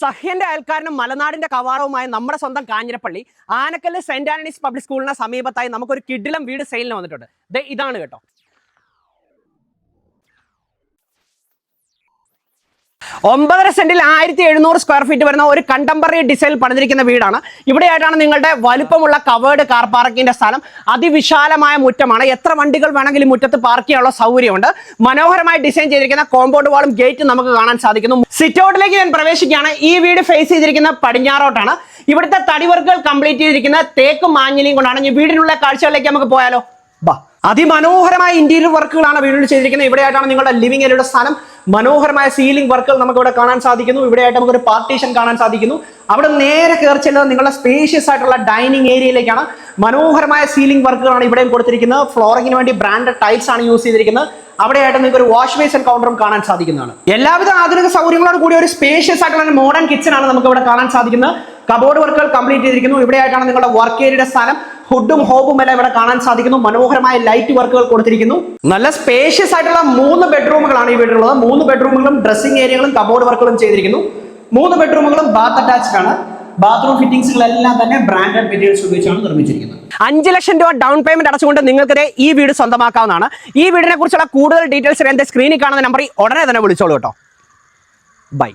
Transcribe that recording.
സഹ്യന്റെ അയൽക്കാരനും മലനാടിന്റെ കവാടവുമായ നമ്മുടെ സ്വന്തം Kanjirappally Anakkal saint Antony's public സ്കൂളിന് സമീപത്തായി നമുക്കൊരു കിഡിലം വീട് സെയിലിന് വന്നിട്ടുണ്ട്. ദേ ഇതാണ് കേട്ടോ. ഒമ്പതര സെന്റിൽ ആയിരത്തി എഴുന്നൂറ് സ്ക്വയർ ഫീറ്റ് വരുന്ന ഒരു കണ്ടംപററി ഡിസൈനിൽ പണിതിരിക്കുന്ന വീടാണ്. ഇവിടെയായിട്ടാണ് നിങ്ങളുടെ വലുപ്പമുള്ള കവേർഡ് കാർ പാർക്കിന്റെ സ്ഥലം. അതിവിശാലമായ മുറ്റമാണ്. എത്ര വണ്ടികൾ വേണമെങ്കിലും മുറ്റത്ത് പാർക്ക് ചെയ്യാനുള്ള സൗകര്യമുണ്ട്. മനോഹരമായി ഡിസൈൻ ചെയ്തിരിക്കുന്ന കോമ്പൗണ്ട് വാളും ഗേറ്റും നമുക്ക് കാണാൻ സാധിക്കുന്നു. സിറ്റ് ഔട്ടിലേക്ക് ഞാൻ പ്രവേശിക്കുകയാണ്. ഈ വീട് ഫേസ് ചെയ്തിരിക്കുന്ന പടിഞ്ഞാറോട്ടാണ്. ഇവിടുത്തെ തടി വർക്കുകൾ കംപ്ലീറ്റ് ചെയ്തിരിക്കുന്ന തേക്കും മാഞ്ഞിലിയും കൊണ്ടാണ്. ഈ വീടിനുള്ള കാഴ്ചകളിലേക്ക് നമുക്ക് പോയാലോ. ബാ അതിമനോഹരമായ ഇന്റീരിയർ വർക്കുകളാണ് വീടിൽ ചെയ്തിരിക്കുന്നത്. ഇവിടെയായിട്ടാണ് നിങ്ങളുടെ ലിവിംഗ് ഏരിയയുടെ സ്ഥാനം മനോഹരമായ സീലിംഗ് വർക്കുകൾ നമുക്ക് ഇവിടെ കാണാൻ സാധിക്കുന്നു. ഇവിടെയായിട്ട് നമുക്ക് ഒരു പാർട്ടീഷൻ കാണാൻ സാധിക്കുന്നു. അവിടെ നേരെ കയറി ചെല്ലുന്നത് നിങ്ങളുടെ സ്പേഷ്യസ് ആയിട്ടുള്ള ഡൈനിങ് ഏരിയയിലേക്കാണ് മനോഹരമായ സീലിംഗ് വർക്കുകളാണ് ഇവിടെയും കൊടുത്തിരിക്കുന്നത്. ഫ്ലോറിങ്ങിന് വേണ്ടി ബ്രാൻഡഡ് ടൈൽസ് ആണ് യൂസ് ചെയ്തിരിക്കുന്നത്. അവിടെയായിട്ട് നിങ്ങൾക്ക് ഒരു വാഷ് ബേസിൻ കൗണ്ടറും കാണാൻ സാധിക്കുന്നതാണ്. എല്ലാവിധ ആധുനിക സൗകര്യങ്ങളോട് കൂടി ഒരു സ്പേഷ്യസ് ആയിട്ടുള്ള മോഡേൺ കിച്ചൺ ആണ് നമുക്ക് ഇവിടെ കാണാൻ സാധിക്കുന്നത്. കബോർഡ് വർക്കുകൾ കംപ്ലീറ്റ് ചെയ്തിരിക്കുന്നു. ഇവിടെയായിട്ടാണ് നിങ്ങളുടെ വർക്ക് ഏരിയയുടെ സ്ഥാനം ഹുഡും ഹോബും എല്ലാം ഇവിടെ കാണാൻ സാധിക്കുന്നു. മനോഹരമായ ലൈറ്റ് വർക്കുകൾ കൊടുത്തിരിക്കുന്നു. നല്ല സ്പേഷ്യസ് ആയിട്ടുള്ള മൂന്ന് ബെഡ്റൂമുകളാണ് ഈ വീട്ടിലുള്ളത്. മൂന്ന് ബെഡ്റൂമുകളും ഡ്രസ്സിംഗ് ഏരിയകളും കബോർഡ് വർക്കുകളും ചെയ്തിരിക്കുന്നു. മൂന്ന് ബെഡ്റൂമുകളും ബാത്ത് അറ്റാച്ച്ഡ് ആണ്. ബാത്റൂം ഫിറ്റിംഗ്സുകളെല്ലാം തന്നെ ബ്രാൻഡഡ് മെറ്റീരിയൽസ് ഉപയോഗിച്ചാണ് നിർമ്മിച്ചിരിക്കുന്നത്. അഞ്ച് ലക്ഷം രൂപ ഡൗൺ പേയ്മെന്റ് അടച്ചുകൊണ്ട് നിങ്ങൾക്ക് ഈ വീട് സ്വന്തമാക്കാവുന്നതാണ്. ഈ വീടിനെ കുറിച്ചുള്ള കൂടുതൽ ഡീറ്റെയിൽസ് എന്റെ സ്ക്രീനിൽ കാണുന്ന നമ്പറിൽ ഉടനെ തന്നെ വിളിച്ചോളൂ കേട്ടോ. ബൈ